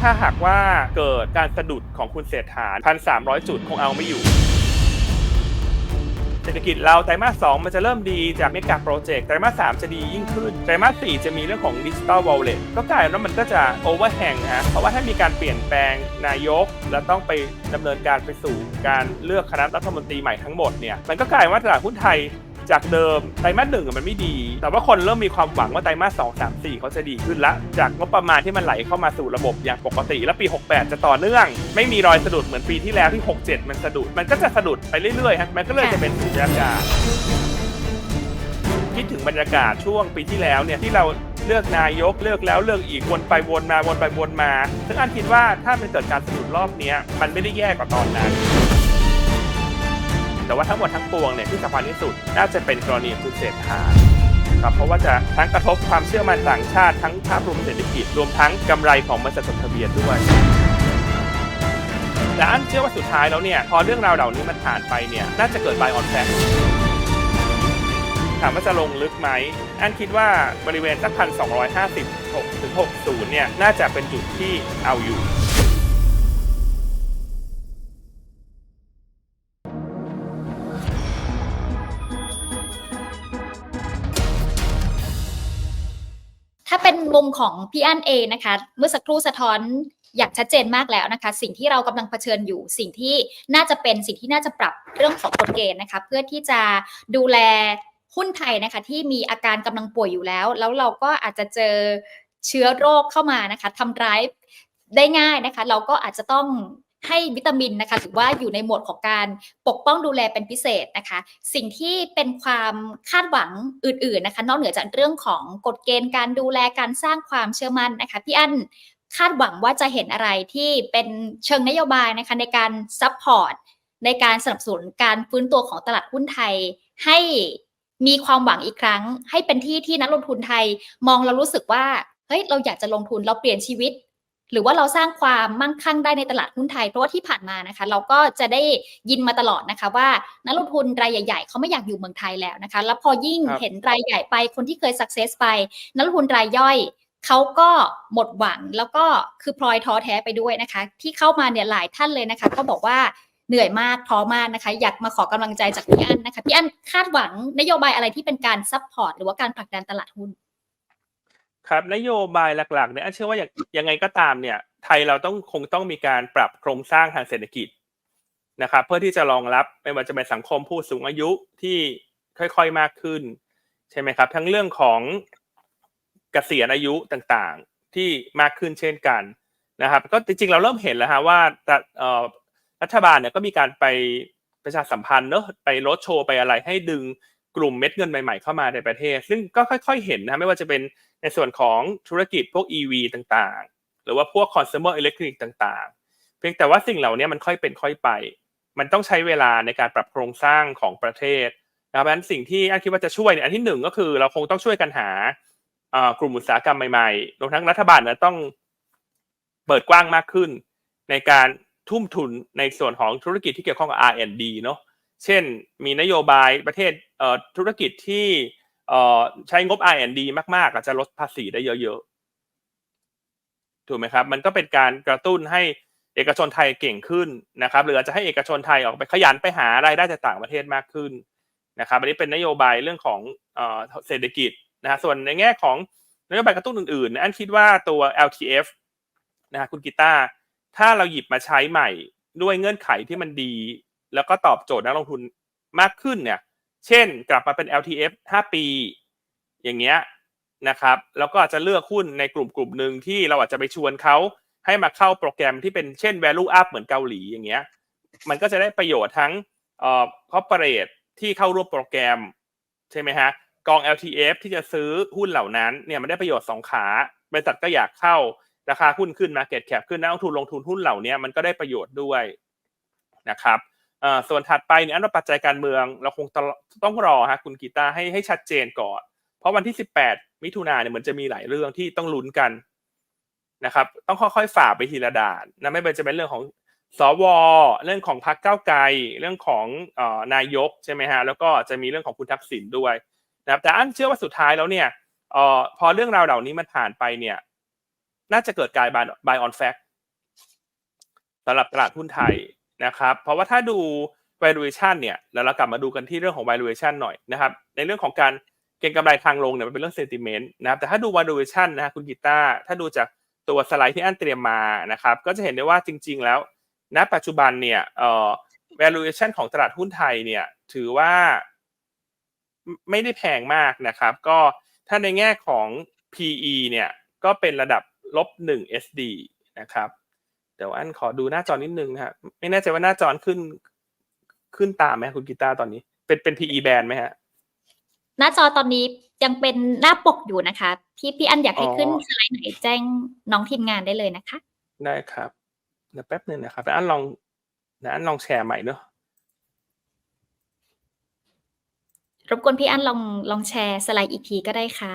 ถ้าหากว่าเกิดการสะดุดของคุณเศรษฐาพันสามร้อยจุดคงเอาไม่อยู่ เศรษฐกิจเราไตรมาสสองมันจะเริ่มดีจากเมกะโปรเจกต์ไตรมาสสามจะดียิ่งขึ้น ไตรมาสสี่จะมีเรื่องของดิจิ t a ลวอลเล็ตก็กลายเป็นว่ามันก็จะโอเวอร์แฮงฮะเพราะว่าถ้ามีการเปลี่ยนแปลงนายก แล้วต้องไปดำเนินการไปสู่การเลือกคณะรัฐมนตรีใหม่ทั้งหมดเนี่ยมันก็กลายว่าตลาดหุ้นไทย จากเดิมไตรมาสหนึ่งมันไม่ดี แต่ว่าคนเริ่มมีความหวังว่าไตรมาสสองสามสี่เขาจะดีขึ้นละ จากงบประมาณที่มันไหลเข้ามาสู่ระบบอย่างปกติ แล้วปี 68 จะต่อเนื่อง ไม่มีรอยสะดุดเหมือนปีที่แล้วที่ 67 มันสะดุด มันก็จะสะดุดไปเรื่อยๆฮะมันก็เลยจะเป็นสุญญากาศคิดถึงบรรยากาศช่วงปีที่แล้วเนี่ยที่เราเลือกนายกเลือกแล้วเลือกอีกวนไปวนมาวนไปวนมาซึ่งอันคิดว่าถ้ามันเกิดการสะดุดรอบนี้มันไม่ได้แย่กว่าตอนนั้น แต่ว่าทั้งหมดทั้งปวงเนี่ยที่สำคัญที่สุดน่าจะเป็นกรณีคุณเศรษฐาครับเพราะว่าจะทั้งกระทบความเชื่อมั่นต่างชาติทั้งภาพรวมเศรษฐกิจรวมทั้งกำไรของบริษัทจดทะเบียนด้วยแต่อันเชื่อว่าสุดท้ายแล้วเนี่ยพอเรื่องราวเหล่านี้มันผ่านไปเนี่ยน่าจะเกิด buy on fact ถามว่าจะลงลึกไหม อันคิดว่าบริเวณสักพันสองร้อยห้าสิบหกถึงหกศูนย์เนี่ยน่าจะเป็นจุดที่เอาอยู่ มของพี่อั้นเองนะคะ เมื่อสักครู่สะท้อนอย่างชัดเจนมากแล้วนะคะ สิ่งที่เรากำลังเผชิญอยู่ สิ่งที่น่าจะเป็นสิ่งที่น่าจะปรับเรื่องของกฎเกณฑ์นะคะ เพื่อที่จะดูแลหุ้นไทยนะคะ ที่มีอาการกำลังป่วยอยู่แล้ว แล้วเราก็อาจจะเจอเชื้อโรคเข้ามานะคะทำร้ายได้ง่ายนะคะ เราก็อาจจะต้อง ให้วิตามินนะคะถือว่าอยู่ในหมวดของการปกป้องดูแลเป็นพิเศษนะคะ สิ่งที่เป็นความคาดหวังอื่นๆนะคะ นอกเหนือจากเรื่องของกฎเกณฑ์การดูแลการสร้างความเชื่อมั่นนะคะพี่อั้นคาดหวังว่าจะเห็นอะไรที่เป็นเชิงนโยบายนะคะในการซัพพอร์ตในการสนับสนุนการฟื้นตัวของตลาดหุ้นไทย ให้มีความหวังอีกครั้ง ให้เป็นที่ที่นักลงทุนไทย มองเรารู้สึกว่าเฮ้ยเราอยากจะลงทุนเราเปลี่ยนชีวิต หรือว่าเราสร้างความมั่งคั่งได้ในตลาดหุ้นไทย เพราะว่าที่ผ่านมานะคะ เราก็จะได้ยินมาตลอดนะคะว่านักลงทุนรายใหญ่ๆเขาไม่อยากอยู่เมืองไทยแล้วนะคะ แล้วพอยิ่งครับเห็นรายใหญ่ไปคนที่เคยสักเซสไปนักลงทุนรายย่อยเขาก็หมดหวังแล้วก็คือพลอยท้อแท้ไปด้วยนะคะ ที่เข้ามาเนี่ยหลายท่านเลยนะคะ ก็บอกว่าเหนื่อยมากท้อมากนะคะ อยากมาขอกำลังใจจากพี่อั้นนะคะพี่อั้นคาดหวังนโยบายอะไรที่เป็นการซัพพอร์ตหรือว่าการผลักดันตลาดหุ้น ครับนโยบายหลักๆเนี่ยอันเชื่อว่าอย่างยังไงก็ตามเนี่ย ไทยเราต้องคงต้องมีการปรับโครงสร้างทางเศรษฐกิจนะครับ เพื่อที่จะรองรับไม่ว่าจะเป็นสังคมผู้สูงอายุที่ค่อยๆมากขึ้น ใช่ไหมครับ ทั้งเรื่องของเกษียณอายุต่างๆที่มากขึ้นเช่นกันนะครับ ก็จริงๆเราเริ่มเห็นแล้วฮะว่ารัฐบาลเนี่ยก็มีการไปประชาสัมพันธ์เนอะไปรถโชว์ไปอะไรให้ดึงกลุ่มเม็ดเงินใหม่ๆเข้ามาในประเทศ ซึ่งก็ค่อย ๆ เห็นนะไม่ว่าจะเป็น ในส่วนของธุรกิจพวก EV ต่างๆ หรือว่าพวก consumer electronic ต่างๆ เพียงแต่ว่าสิ่งเหล่านี้มันค่อยเป็นค่อยไป มันต้องใช้เวลาในการปรับโครงสร้างของประเทศนะครับเพราะฉะนั้นสิ่งที่อันคิดว่าจะช่วยเนี่ยอันที่หนึ่งก็คือเราคงต้องช่วยกันหากลุ่มอุตสาหกรรมใหม่ๆรวมทั้งรัฐบาลนี่ยต้องเปิดกว้างมากขึ้น ในการทุ่มทุนในส่วนของธุรกิจที่เกี่ยวข้องกับ R&D เนอะเช่น มีนโยบายประเทศธุรกิจที่ ใช้งบ R&D มากๆอาจจะลดภาษีได้เยอะๆ ถูกไหมครับ มันก็เป็นการกระตุ้นให้เอกชนไทยเก่งขึ้นนะครับ หรืออาจจะให้เอกชนไทยออกไปขยันไปหารายได้จากต่างประเทศมากขึ้นนะครับ อันนี้เป็นนโยบายเรื่องของเศรษฐกิจนะฮะส่วนในแง่ของนโยบายกระตุ้นอื่นๆอันคิดว่าตัว LTF นะฮะคุณกีตาร์ถ้าเราหยิบมาใช้ใหม่ด้วยเงื่อนไขที่มันดี แล้วก็ตอบโจทย์นักลงทุนมากขึ้นเนี่ย เช่นกลับมาเป็น LTF 5 ปี อย่างเงี้ยนะครับแล้วก็อาจจะเลือกหุ้นในกลุ่มกลุ่มหนึ่งที่เราอาจจะไปชวนเขาให้มาเข้าโปรแกรมที่เป็นเช่น value up เหมือนเกาหลีอย่างเงี้ยมันก็จะได้ประโยชน์ทั้งเอ่อ corporate ที่เข้าร่วมโปรแกรมใช่ไหมฮะกอง LTF ที่จะซื้อหุ้นเหล่านั้นเนี่ยมันได้ประโยชน์สองขาบริษัทก็อยากเข้าราคาหุ้นขึ้น market cap ขึ้นนักลงทุนลงทุนหุ้นเหล่านี้มันก็ได้ประโยชน์ด้วยนะครับ ส่วนถัดไปเนี่ยอันว่าปัจจัยการเมือง เราคงต้องรอฮะคุณกีตาให้ให้ชัดเจนก่อน เพราะวันที่ 18 มิถุนาเนี่ยเหมือนจะมีหลายเรื่องที่ต้องลุ้นกันนะครับ ต้องค่อยๆฝ่าไปทีละด่านนะไม่ว่าจะเป็นเรื่องของสวเรื่องของพรรคก้าวไกลเรื่องของออนายกใช่ไหมฮะแล้วก็จะมีเรื่องของคุณทักษิณด้วยนะครับแต่อันเชื่อว่าสุดท้ายแล้วเนี่ยออพอเรื่องราวเหล่านี้มันผ่านไปเนี่ย น่าจะเกิดการ buy buy on fact สำหรับตลาดหุ้นไทย นะครับ เพราะว่าถ้าดู valuation เนี่ยแล้วเรากลับมาดูกันที่เรื่องของ valuation หน่อยนะครับ ในเรื่องของการเก็งกำไรทางลงเนี่ยมันเป็นเรื่อง sentiment นะครับ แต่ถ้าดู valuation นะคุณกีตาร์ถ้าดูจากตัวสไลด์ที่อันเตรียมมานะครับ ก็จะเห็นได้ว่าจริง ๆ แล้วณปัจจุบันเนี่ยเอ่อ valuation ของตลาดหุ้นไทยเนี่ยถือว่าไม่ไม่ได้แพงมากนะครับ ก็ถ้าในแง่ของ PE เนี่ยก็เป็นระดับลบหนึ่ง SD นะครับ เดี๋ยวอันขอดูหน้าจอนิดนึงนะฮะไม่แน่ใจว่าหน้าจอขึ้นขึ้นตามไหมคุณกีตาร์ตอนนี้ เป็นเป็น PE band ไหมฮะ หน้าจอตอนนี้ยังเป็นหน้าปกอยู่นะคะ พี่พี่อันอยากให้อ๋อขึ้นสไลด์ไหนแจ้งน้องทีมงานได้เลยนะคะ ได้ครับเดี๋ยวแป๊บหนึ่งนะครับแล้วอันลองแล้วอันลองแชร์ใหม่เนอะรบกวนพี่อันลองลองแชร์สไลด์อีกทีก็ได้ค่ะ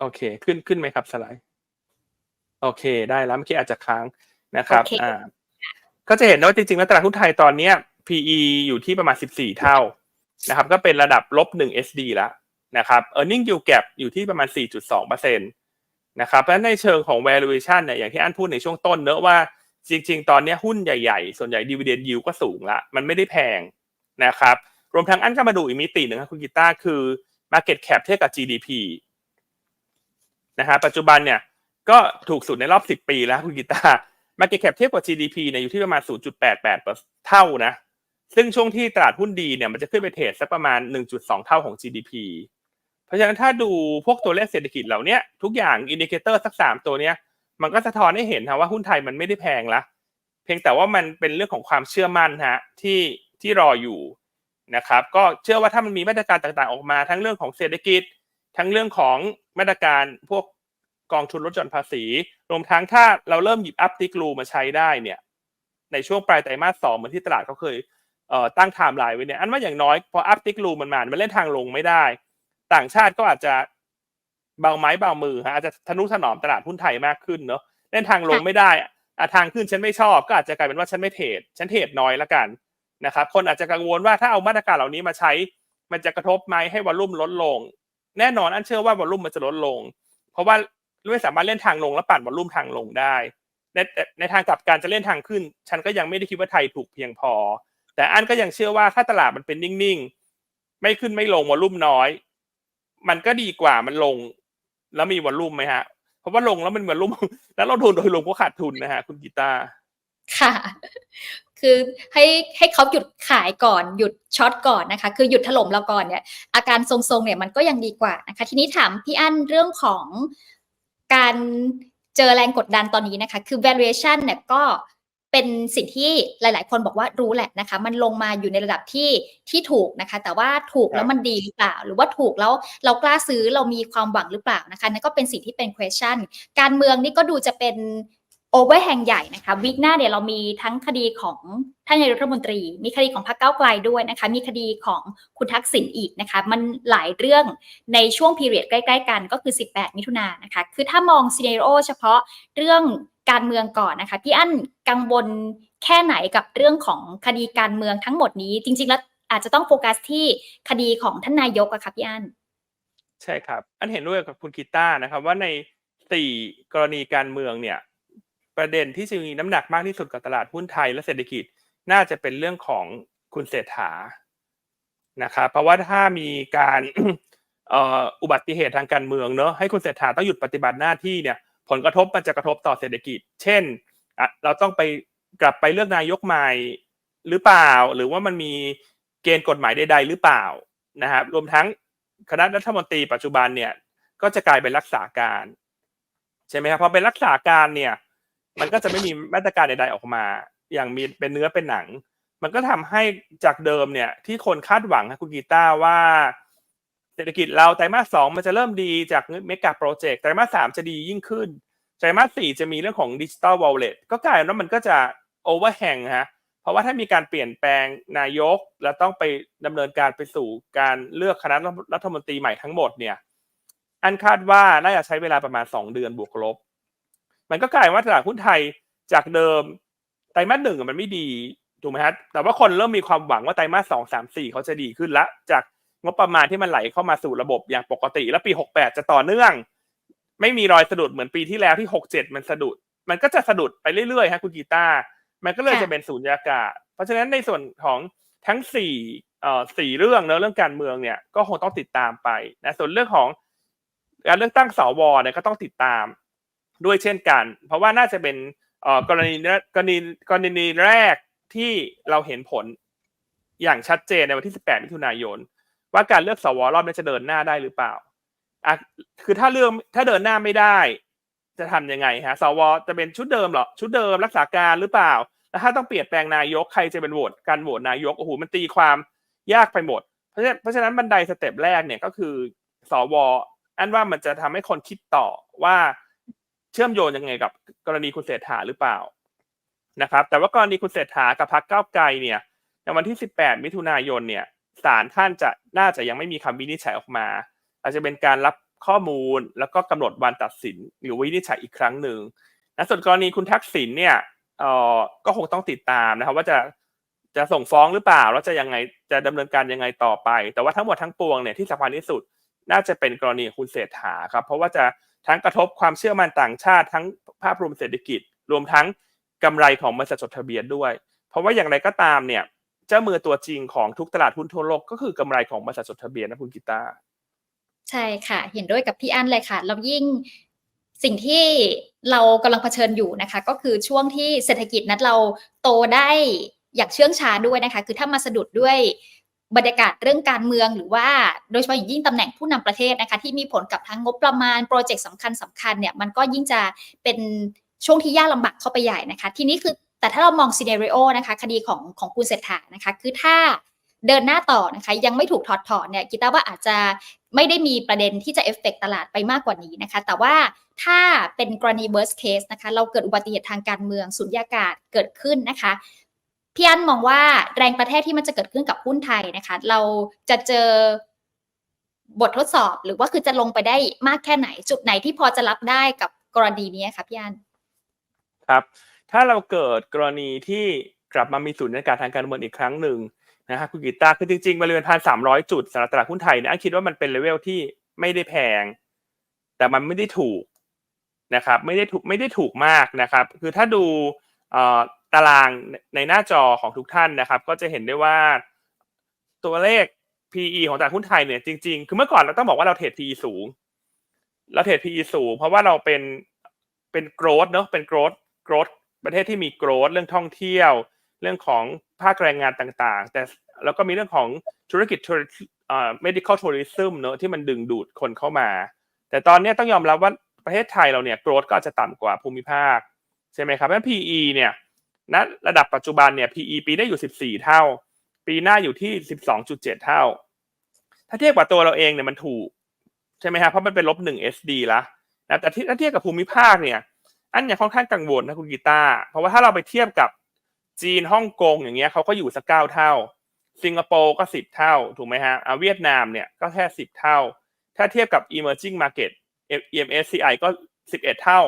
โอเค ขึ้นขึ้นไหมครับสไลด์ โอเค ได้แล้วเมื่อกี้อาจจะค้าง นะครับโอเคอ่าก็จะเห็นได้ว่าจริงๆแล้วตลาดหุ้นไทยตอนเนี้ย PE อยู่ที่ประมาณ 14 เท่านะครับ ก็เป็นระดับลบ1 SD แล้วนะครับ earning yield gap อยู่ที่ประมาณ 4.2เปอร์เซ็นตนะครับเพราะฉะนั้นในเชิงของ valuation เนี่ยอย่างที่อันพูดในช่วงต้นเนอะว่าจริง ๆ ตอนเนี้ยหุ้นใหญ่ๆ ส่วนใหญ่ dividend yield ก็สูงละ มันไม่ได้แพงนะครับ รวมทั้งอันก็มาดูอีกมิติหนึ่งครับคุณกีตาร์คือ market cap เทียบกับ GDP นะฮะปัจจุบันเนี่ยก็ถูกสุดในรอบ 10 ปีแล้วคุณกีตาร์ market cap เทียบกับ GDP เนี่ยอยู่ที่ประมาณ 0.88 เท่านะ ซึ่งช่วงที่ตลาดหุ้นดีเนี่ยมันจะขึ้นไปเทรดสักประมาณ 1.2 เท่าของ GDP เพราะฉะนั้นถ้าดูพวกตัวเลขเศรษฐกิจเหล่านี้ทุกอย่างอินดิเคเตอร์สักสามตัวเนี้ยมันก็สะท้อนให้เห็นนะว่าหุ้นไทยมันไม่ได้แพงละเพียงแต่ว่ามันเป็นเรื่องของความเชื่อมั่นฮะที่ที่รออยู่นะครับก็เชื่อว่าถ้ามันมีมาตรการต่างๆออกมา ทั้งเรื่องของเศรษฐกิจ ทั้งเรื่องของมาตรการพวก กองทุนลดหย่อนภาษี รวมทั้งถ้าเราเริ่มหยิบอัพติกลูมาใช้ได้เนี่ย ในช่วงปลายไตรมาสสองเหมือนที่ตลาดเขาเคยเตั้งไทม์ไลน์ไว้เนี่ย อันว่าอย่างน้อยพออัพติกลูมันมา มันเล่นทางลงไม่ได้ ต่างชาติก็อาจจะเบาไม้เบามือฮะอาจจะทนุถนอมตลาดหุ้นไทยมากขึ้นเนาะเล่นทางลงไม่ได้อทางขึ้นฉันไม่ชอบ ก็อาจจะกลายเป็นว่าฉันไม่เทรดฉันเทรดน้อยละกันนะครับ คนอาจจะกังวลว่าถ้าเอามาตรการเหล่านี้มาใช้ มันจะกระทบไหมให้วอลลุ่มลดลง แน่นอนอันเชื่อว่าวอลลุ่มมันจะลดลง เพราะว่า ไม่สามารถเล่นทางลงแล้วปั่นวอลลุ่มทางลงได้ ในในทางกลับการจะเล่นทางขึ้น ฉันก็ยังไม่ได้คิดว่าไทยถูกเพียงพอ แต่อันก็ยังเชื่อว่าถ้าตลาดมันเป็นนิ่งๆ ไม่ขึ้นไม่ลงวอลลุ่มน้อย มันก็ดีกว่ามันลง แล้วมีวอลลุ่มไหมฮะ เพราะว่าลงแล้วมันวอลลุ่ม แล้วเราทุนโดยรวมก็ขาดทุนนะฮะคุณกีตาค่ะ คือให้ให้เขาหยุดขายก่อนหยุดช็อตก่อนนะคะ คือหยุดถล่มเราก่อนเนี่ยอาการทรงๆเนี่ยมันก็ยังดีกว่านะคะ ทีนี้ถามพี่อั้นเรื่องของ การเจอแรงกดดันตอนนี้นะคะ คือ valuation เนี่ยก็เป็นสิ่งที่หลาย ๆ คนบอกว่ารู้แหละนะคะ มันลงมาอยู่ในระดับที่ที่ถูกนะคะ แต่ว่าถูกแล้วมันดีหรือเปล่า หรือว่าถูกแล้วเรากล้าซื้อเรามีความหวังหรือเปล่านะคะนั่นก็เป็นสิ่งที่เป็น question การเมืองนี่ก็ดูจะเป็น โอเวอร์แฮงใหญ่นะคะวีคหน้าเนี่ยเรามีทั้งคดีของท่านนายกรัฐมนตรี มีคดีของพรรคเก้าไกลด้วยนะคะมีคดีของคุณทักษิณอีกนะคะมันหลายเรื่องในช่วงพีเรียดใกล้ ๆ กันก็คือ 18 มิถุนายนนะคะคือถ้ามองซีเนโอเฉพาะเรื่องการเมืองก่อนนะคะพี่อั้นกังวลแค่ไหนกับเรื่องของคดีการเมืองทั้งหมดนี้ จริง ๆ แล้วอาจจะต้องโฟกัสที่คดีของท่านนายกอะค่ะพี่อั้นใช่ครับ อันเห็นด้วยกับคุณกีตาร์นะครับว่าในสี่กรณีการเมืองเนี่ย ประเด็นที่จะมีน้ำหนักมากที่สุดกับตลาดหุ้นไทยและเศรษฐกิจน่าจะเป็นเรื่องของคุณเศรษฐานะครับเพราะว่าถ้ามีการอุบัติเหตุทางการเมืองเนอะให้คุณเศรษฐาต้องหยุดปฏิบัติหน้าที่เนี่ยผลกระทบมันจะกระทบต่อเศรษฐกิจ เช่น เราต้องไปกลับไปเลือกนายกใหม่หรือเปล่า หรือว่ามันมีเกณฑ์กฎหมายใด ๆ หรือเปล่านะครับรวมทั้งคณะรัฐมนตรีปัจจุบันเนี่ยก็จะกลายเป็นรักษาการ ใช่ไหมครับพอเป็นรักษาการเนี่ย มันก็จะไม่มีมาตรการใดๆออกมา อย่างมีเป็นเนื้อเป็นหนัง มันก็ทำให้จากเดิมเนี่ย ที่คนคาดหวังคุณกีตาร์ว่า เศรษฐกิจเราไตรมาสสองมันจะเริ่มดีจากเมกะโปรเจกต์ไตรมาสสามจะดียิ่งขึ้นไตรมาสสี่จะมีเรื่องของดิจิตอลวอลเล็ตก็กลายเป็นว่ามันก็จะโอเวอร์แฮงฮะเพราะว่าถ้ามีการเปลี่ยนแปลงนายก แล้วต้องไปดำเนินการไปสู่การเลือกคณะรัฐมนตรีใหม่ทั้งหมดเนี่ยอันคาดว่าน่าจะใช้เวลาประมาณสองเดือนบวกลบ มันก็กลายว่าตลาดหุ้นไทยจากเดิมไตรมาสหนึ่งมันไม่ดีถูกไหมฮะแต่ว่าคนเริ่มมีความหวังว่าไตรมาสสองสามสี่เขาจะดีขึ้นละ จากงบประมาณที่มันไหลเข้ามาสู่ระบบอย่างปกติ แล้วปีหกแปดจะต่อเนื่อง ไม่มีรอยสะดุดเหมือนปีที่แล้วที่หกเจ็ดมันสะดุด มันก็จะสะดุดไปเรื่อยๆฮะคุณกีตาร์มันก็เลยจะเป็นสูญญากาศ เพราะฉะนั้นในส่วนของทั้งสี่เอ่อสี่เรื่องเนอะเรื่องการเมืองเนี่ยก็คงต้องติดตามไปนะส่วนเรื่องของการเลือกตั้งสวเนี่ยก็ต้องติดตาม ด้วยเช่นกัน เพราะว่าน่าจะเป็นกรณีกรณีกรณีแรกที่เราเห็นผลอย่างชัดเจนในวันที่ 18 มิถุนายน ว่าการเลือกสวรอบนี้จะเดินหน้าได้หรือเปล่าอะคือถ้าเรื่องถ้าเดินหน้าไม่ได้ จะทำยังไงฮะสวจะเป็นชุดเดิมเหรอชุดเดิมรักษาการหรือเปล่าแล้วถ้าต้องเปลี่ยนแปลงนายกใครจะเป็นโหวตการโหวตนายกโอ้โหมันตีความยากไปหมด เพราะฉะนั้นเพราะฉะนั้นบันไดสเต็ปแรกเนี่ยก็คือสวอันว่ามันจะทำให้คนคิดต่อว่า เชื่อมโยงยังไงกับกรณีคุณเศรษฐาหรือเปล่านะครับ แต่ว่ากรณีคุณเศรษฐากับพรรคก้าวไกลเนี่ยในวันที่ 18 มิถุนายนเนี่ยศาลท่านจะน่าจะยังไม่มีคำวินิจฉัยออกมา อาจจะเป็นการรับข้อมูลแล้วก็กำหนดวันตัดสินหรือวินิจฉัยอีกครั้งหนึ่งนะส่วนกรณีคุณทักษิณเนี่ยเอ่อก็คงต้องติดตามนะครับว่าจะจะส่งฟ้องหรือเปล่าแล้วจะยังไงจะดำเนินการยังไงต่อไป แต่ว่าทั้งหมดทั้งปวงเนี่ยที่สำคัญที่สุดน่าจะเป็นกรณีคุณเศรษฐาครับ เพราะว่าจะ ทั้งกระทบความเชื่อมั่นต่างชาติ ทั้งภาพรวมเศรษฐกิจ รวมทั้งกำไรของบริษัทจดทะเบียนด้วย เพราะว่าอย่างไรก็ตามเนี่ยเจ้ามือตัวจริงของทุกตลาดหุ้นทั่วโลกก็คือกำไรของบริษัทจดทะเบียนนะคุณกีตาใช่ค่ะ เห็นด้วยกับพี่อั้นเลยค่ะแล้วยิ่งสิ่งที่เรากำลังเผชิญอยู่นะคะ ก็คือช่วงที่เศรษฐกิจนั้นเราโตได้อย่างเชื่องช้าด้วยนะคะ คือถ้ามาสะดุดด้วย บรรยากาศเรื่องการเมืองหรือว่าโดยเฉพาะอย่างยิ่งตำแหน่งผู้นำประเทศนะคะที่มีผลกับทั้งงบประมาณโปรเจกต์สำคัญสำคัญเนี่ยมันก็ยิ่งจะเป็นช่วงที่ยากลำบากเข้าไปใหญ่นะคะ ทีนี้คือแต่ถ้าเรามองซีเน r ร o นะคะคดีของของคุณเศรษฐานะคะคือถ้าเดินหน้าต่อนะคะยังไม่ถูกถอดถอนเนี่ยกีตาร์ว่าอาจจะไม่ได้มีประเด็นที่จะเอฟเฟกตลาดไปมากกว่านี้นะคะ แต่ว่าถ้าเป็นกรณี worst case นะคะ เราเกิดอุบัติเหตุทางการเมืองสุญญากาศเกิดขึ้นนะคะ พี่อันมองว่าแรงประเทศที่มันจะเกิดขึ้นกับหุ้นไทยนะคะ เราจะเจอบททดสอบหรือว่าคือจะลงไปได้มากแค่ไหน จุดไหนที่พอจะรับได้กับกรณีนี้คะพี่อันครับ ถ้าเราเกิดกรณีที่กลับมามีสูญญากาศทางการเมืองอีกครั้งหนึ่งนะฮะคุณกีตาคือจริงๆบริเวณพันสามร้อยจุดสำหรับตลาดหุ้นไทยเนี่ยอันคิดว่ามันเป็นเลเวลที่ไม่ได้แพง แต่มันไม่ได้ถูกนะครับ ไม่ได้ถูกไม่ได้ถูกมากนะครับ คือถ้าดูอ่อ ตารางในหน้าจอของทุกท่านนะครับ ก็จะเห็นได้ว่าตัวเลข PE ของตลาดหุ้นไทยเนี่ยจริงๆ คือเมื่อก่อนเราต้องบอกว่าเราเทรด PE สูง เราเทรด PE สูง เพราะว่าเราเป็นเป็นโกรดเนอะเป็นโกรดโกรดประเทศที่มีโกรดเรื่องท่องเที่ยว เรื่องของภาคแรงงานต่างๆ แต่แล้วก็มีเรื่องของธุรกิจเอ่อ medical tourism เนอะที่มันดึงดูดคนเข้ามา แต่ตอนนี้ต้องยอมรับว่าประเทศไทยเราเนี่ยโกรดก็อาจจะต่ำกว่าภูมิภาค ใช่ไหมครับเพราะฉะนั้น PE เนี่ย ณระดับปัจจุบันเนี่ย PE ปีได้อยู่ 14 เท่า ปีหน้าอยู่ที่ 12.7 เท่า ถ้าเทียบกับตัวเราเองเนี่ยมันถูก ใช่ไหมครับเพราะมันเป็นลบหนึ่ง SD ละนะแต่ที่ถ้าเทียบกับภูมิภาคเนี่ย อันยังค่อนข้างกังวลนะคุณกีตาร์เพราะว่าถ้าเราไปเทียบกับจีนฮ่องกงอย่างเงี้ยเขาก็อยู่สักเก้าเท่า สิงคโปร์ก็สิบเท่าถูกไหมฮะเอาเวียดนามเนี่ยก็แค่สิบเท่า ถ้าเทียบกับ emerging market EMSCI ก็สิบเอ็ดเท่า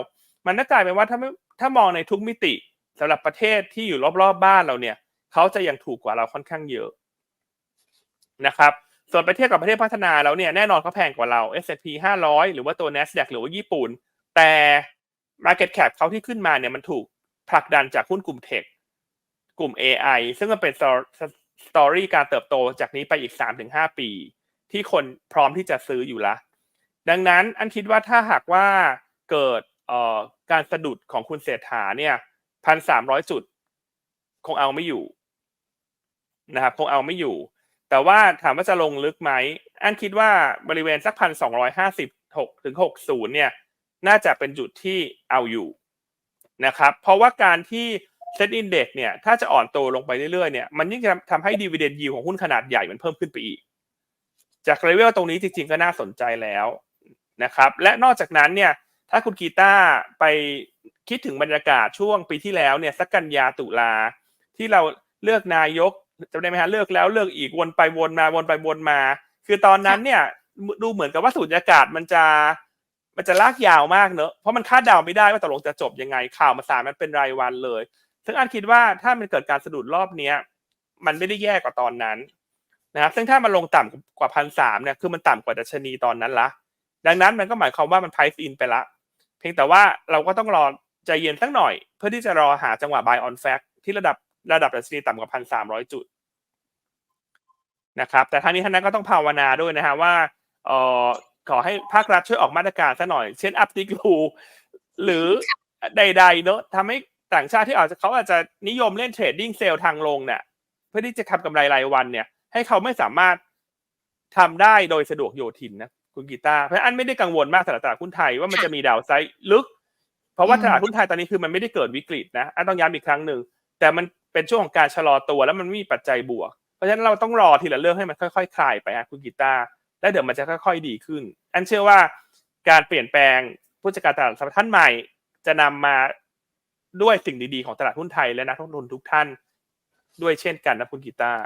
มันน่ากลายเป็นว่าถ้าถ้ามองในทุกมิติ สำหรับประเทศที่อยู่รอบๆบบ้านเราเนี่ยเขาจะยังถูกกว่าเราค่อนข้างเยอะนะครับ ส่วนไปเทียบกับประเทศพัฒนาแล้วเนี่ยแน่นอนเขาแพงกว่าเรา S&P 500 หรือว่าตัว NASDAQ หรือว่าญี่ปุ่น แต่ Market Cap เขาที่ขึ้นมาเนี่ยมันถูกผลักดันจากหุ้นกลุ่มเทคกลุ่ม AI ซึ่งมันเป็นสตอรี่การเติบโตจากนี้ไปอีก 3-5 ปี ที่คนพร้อมที่จะซื้ออยู่ละ ดังนั้นอันคิดว่าถ้าหากว่าเกิดการสะดุดของคุณเศรษฐาเนี่ย พันสามร้อยจุด คงเอาไม่อยู่นะครับคงเอาไม่อยู่ แต่ว่าถามว่าจะลงลึกไหมอันคิดว่าบริเวณสักพันสองร้อยห้าสิบหกถึงหกศูนย์เนี่ย น่าจะเป็นจุดที่เอาอยู่นะครับ เพราะว่าการที่เซ็ตอินเด็กเนี่ย ถ้าจะอ่อนตัวลงไปเรื่อยๆเนี่ยมันยิ่งทำให้ดีเวเดนยิวของหุ้นขนาดใหญ่มันเพิ่มขึ้นไปอีก จากเลเวลตรงนี้จริงๆก็น่าสนใจแล้วนะครับ และนอกจากนั้นเนี่ย ถ้าคุณกีตาร์ไป คิดถึงบรรยากาศช่วงปีที่แล้วเนี่ยสักกันยาตุลาที่เราเลือกนายกจำได้ไหมฮะเลือกแล้วเลือกอีกวนไปวนมาวนไปวนมา คือตอนนั้นเนี่ยดูเหมือนกับว่าสูญญากาศมันจะมันจะลากยาวมากเนอะเพราะมันคาดเดาไม่ได้ว่าตกลงจะจบยังไงข่าวมาสารมันเป็นรายวันเลย ซึ่งอันคิดว่าถ้ามันเกิดการสะดุดรอบเนี้ยมันไม่ได้แย่กว่าตอนนั้นนะครับซึ่งถ้ามันลงต่ำกว่าพันสามเนี่ยคือมันต่ำกว่าดัชนีตอนนั้นละดังนั้นมันก็หมายความว่ามัน price in ไปละ เพียงแต่ว่าเราก็ต้องรอใจเย็นสักหน่อย เพื่อที่จะรอหาจังหวะ buy on fact ที่ระดับระดับดัชนีต่ำกว่าพันสามร้อยจุดนะครับแต่ทั้งนี้ทั้งนั้นก็ต้องภาวนาด้วยนะฮะว่าเอ่อขอให้ภาครัฐช่วยออกมาตรการซะหน่อย เช่นอัพติกลูหรือใดๆเนอะทำให้ต่างชาติที่อาจจะเขาอาจจะนิยมเล่นเทรดดิ้งเซลล์ทางลงเนี่ยเพื่อที่จะทำกำไรรายวันเนี่ย ให้เขาไม่สามารถทำได้โดยสะดวกโยทินนะ คุณกีตาร์เพราะฉะนั้นอันไม่ได้กังวลมากสำหรับตลาดหุ้นไทยว่ามันจะมีดาวไซด์ลึก เพราะว่าอืมตลาดหุ้นไทยตอนนี้คือมันไม่ได้เกิดวิกฤตนะอันต้องย้ำอีกครั้งหนึ่งแต่มันเป็นช่วงของการชะลอตัวแล้วมันไม่มีปัจจัยบวก เพราะฉะนั้นเราต้องรอทีละเรื่องให้มันค่อยๆ คลายไปฮะคุณกีตาร์แล้วเดี๋ยวมันจะค่อย ๆ ดีขึ้น อันเชื่อว่าการเปลี่ยนแปลงผู้จัดการตลาดหลักทรัพย์ท่านใหม่ จะนำมาด้วยสิ่งดีๆของตลาดหุ้นไทยและนักลงทุนทุกท่าน ด้วยเช่นกันนะคุณกีตาร์